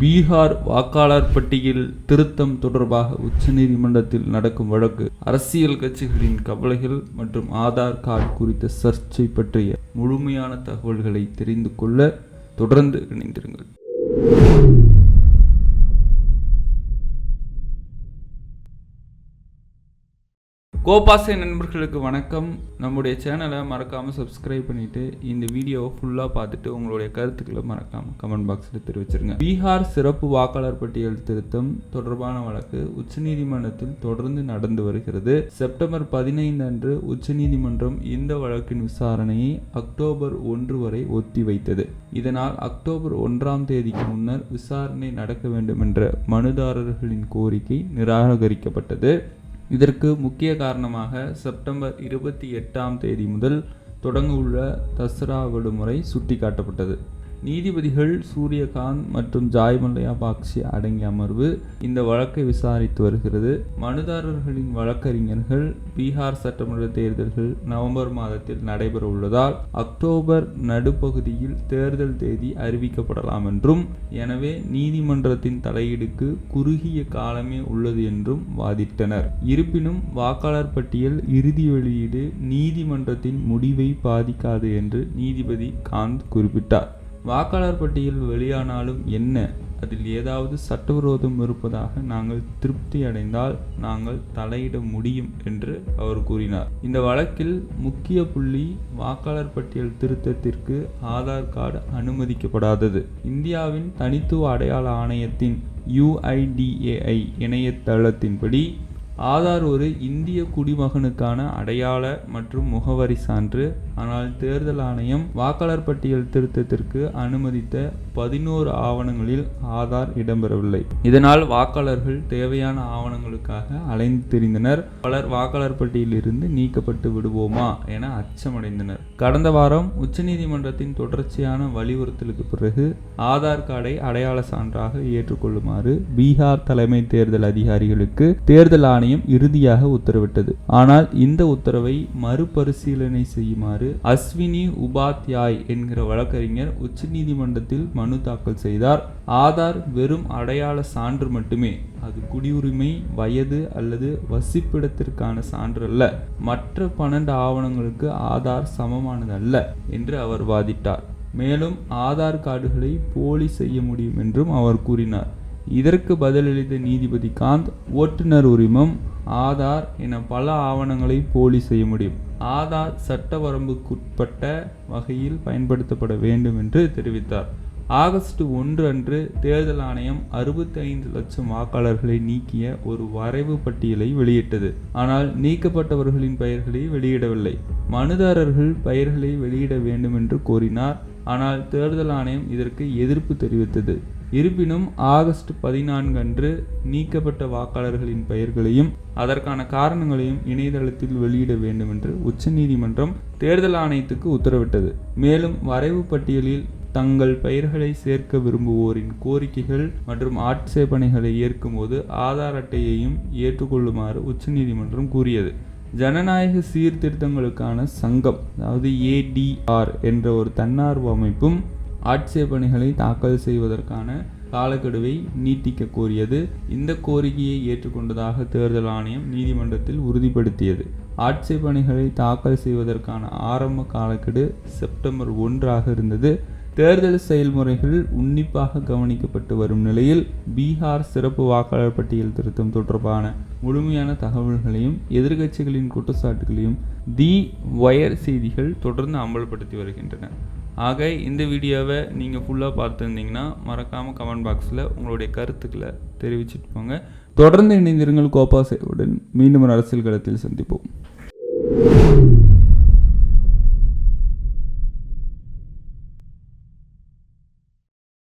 பீகார் வாக்காளர் பட்டியல் திருத்தம் தொடர்பாக உச்சநீதிமன்றத்தில் நடக்கும் வழக்கு அரசியல் கட்சிகளின் கவலைகள் மற்றும் ஆதார் கார்டு குறித்த சர்ச்சை பற்றிய முழுமையான தகவல்களை தெரிந்து கொள்ள தொடர்ந்து இணைந்திருங்கள். கோபாசை நண்பர்களுக்கு வணக்கம். நம்முடைய சேனலை மறக்காமல் சப்ஸ்கிரைப் பண்ணிவிட்டு இந்த வீடியோவை ஃபுல்லாக பார்த்துட்டு உங்களுடைய கருத்துக்களை மறக்காமல் கமெண்ட் பாக்ஸில் தெரிவிச்சிருங்க. பீகார் சிறப்பு வாக்காளர் பட்டியல் திருத்தம் தொடர்பான வழக்கு உச்சநீதிமன்றத்தில் தொடர்ந்து நடந்து வருகிறது. செப்டம்பர் பதினைந்து அன்று உச்சநீதிமன்றம் இந்த வழக்கின் விசாரணையை அக்டோபர் ஒன்று வரை ஒத்தி வைத்தது. இதனால் அக்டோபர் ஒன்றாம் தேதிக்கு முன்னர் விசாரணை நடக்க வேண்டும் என்ற மனுதாரர்களின் கோரிக்கை நிராகரிக்கப்பட்டது. இதற்கு முக்கிய காரணமாக செப்டம்பர் இருபத்தி எட்டாம் தேதி முதல் தொடங்க உள்ள தசரா விடுமுறை சுட்டிக்காட்டப்பட்டது. நீதிபதிகள் சூரியகாந்த் மற்றும் ஜாய் மல்லையா பாக்சி அடங்கிய அமர்வு இந்த வழக்கை விசாரித்து வருகிறது. மனுதாரர்களின் வழக்கறிஞர்கள் பீகார் சட்டமன்ற தேர்தல்கள் நவம்பர் மாதத்தில் நடைபெற உள்ளதால் அக்டோபர் நடுப்பகுதியில் தேர்தல் தேதி அறிவிக்கப்படலாம் என்றும் எனவே நீதிமன்றத்தின் தலையீடுக்கு குறுகிய காலமே உள்ளது என்றும் வாதிட்டனர். இருப்பினும் வாக்காளர் பட்டியல் இறுதி வெளியீடு நீதிமன்றத்தின் முடிவை பாதிக்காது என்று நீதிபதி காந்த் குறிப்பிட்டார். வாக்காளர் பட்டியல் வெளியானாலும் என்ன? அதில் ஏதாவது சட்டவிரோதம் இருப்பதாக நாங்கள் திருப்தி அடைந்தால் நாங்கள் தலையிட முடியும் என்று அவர் கூறினார். இந்த வழக்கில் முக்கிய புள்ளி வாக்காளர் பட்டியல் திருத்தத்திற்கு ஆதார் கார்டு அனுமதிக்கப்படாதது. இந்தியாவின் தனித்துவ அடையாள ஆணையத்தின் யுஐடிஏஐ இணையதளத்தின்படி ஆதார் ஒரு இந்திய குடிமகனுக்கான அடையாள மற்றும் முகவரி சான்று. ஆனால் தேர்தல் ஆணையம் வாக்காளர் பட்டியல் திருத்தத்திற்கு அனுமதித்த பதினோரு ஆவணங்களில் ஆதார் இடம்பெறவில்லை. இதனால் வாக்காளர்கள் தேவையான ஆவணங்களுக்காக அலைந்து திரிந்தனர். பலர் வாக்காளர் பட்டியலிருந்து நீக்கப்பட்டு விடுவோமா என அச்சமடைந்தனர். கடந்த வாரம் உச்சநீதிமன்றத்தின் தொடர்ச்சியான வலியுறுத்தலுக்கு பிறகு ஆதார் கார்டை அடையாள சான்றாக ஏற்றுக்கொள்ளுமாறு பீகார் தலைமை தேர்தல் அதிகாரிகளுக்கு தேர்தல் ஆணையம் ஆணையம் இறுதியாக உத்தரவிட்டது. ஆனால் இந்த உத்தரவை மறுபரிசீலனை செய்யுமாறு அஸ்வினி உபாத்யாய் என்கிற வழக்கறிஞர் உச்சநீதிமன்றத்தில் மனு தாக்கல் செய்தார். ஆதார் வெறும் அடையாள சான்று மட்டுமே. அது குடியுரிமை வயது அல்லது வசிப்பிடத்திற்கான சான்று அல்ல. மற்ற பன்னெண்டு ஆவணங்களுக்கு ஆதார் சமமானது அல்ல என்று அவர் வாதிட்டார். மேலும் ஆதார் கார்டுகளை போலி செய்ய முடியும் என்றும் அவர் கூறினார். இதற்கு பதிலளித்த நீதிபதி காந்த் ஓட்டுநர் உரிமம் ஆதார் என பல ஆவணங்களை போலி செய்ய முடியும். ஆதார் சட்ட வரம்புக்குட்பட்ட வகையில் பயன்படுத்தப்பட வேண்டும் என்று தெரிவித்தார். ஆகஸ்ட் ஒன்று அன்று தேர்தல் ஆணையம் அறுபத்தி ஐந்து லட்சம் வாக்காளர்களை நீக்கிய ஒரு வரைவு பட்டியலை வெளியிட்டது. ஆனால் நீக்கப்பட்டவர்களின் பெயர்களை வெளியிடவில்லை. மனுதாரர்கள் பெயர்களை வெளியிட வேண்டும் என்று கோரினார். ஆனால் தேர்தல் ஆணையம் இதற்கு எதிர்ப்பு தெரிவித்தது. இருப்பினும் ஆகஸ்ட் பதினான்கு அன்று நீக்கப்பட்ட வாக்காளர்களின் பெயர்களையும் அதற்கான காரணங்களையும் இணையதளத்தில் வெளியிட வேண்டும் என்று உச்சநீதிமன்றம் தேர்தல் ஆணையத்துக்கு உத்தரவிட்டது. மேலும் வரைவு பட்டியலில் தங்கள் பெயர்களை சேர்க்க விரும்புவோரின் கோரிக்கைகள் மற்றும் ஆட்சேபனைகளை ஏற்கும்போது ஆதார் அட்டையையும் ஏற்றுக்கொள்ளுமாறு உச்சநீதிமன்றம் கூறியது. ஜனநாயக சீர்திருத்தங்களுக்கான சங்கம் அதாவது ஏடிஆர் என்ற ஒரு தன்னார்வ அமைப்பும் ஆட்சேபனைகளை தாக்கல் செய்வதற்கான காலக்கெடுவை நீட்டிக்க கோரியது. இந்த கோரிக்கையை ஏற்றுக்கொண்டதாக தேர்தல் ஆணையம் நீதிமன்றத்தில் உறுதிப்படுத்தியது. ஆட்சேபனைகளை தாக்கல் செய்வதற்கான ஆரம்ப காலக்கெடு செப்டம்பர் ஒன்றாக இருந்தது. தேர்தல் செயல்முறைகள் உன்னிப்பாக கவனிக்கப்பட்டு வரும் நிலையில் பீகார் சிறப்பு வாக்காளர் பட்டியல் திருத்தம் தொடர்பான முழுமையான தகவல்களையும் எதிர்க்கட்சிகளின் குற்றச்சாட்டுகளையும் தி வயர் செய்திகள் தொடர்ந்து அமல்படுத்தி வருகின்றன. ஆக இந்த வீடியோவை நீங்கள் ஃபுல்லாக பார்த்துருந்தீங்கன்னா மறக்காமல் கமெண்ட் பாக்ஸில் உங்களுடைய கருத்துக்களை தெரிவிச்சிட்டு போங்க. தொடர்ந்து இணைந்திருங்கள் கோபாசையுடன் மீண்டும் ஒரு அரசியல் களத்தில் சந்திப்போம்.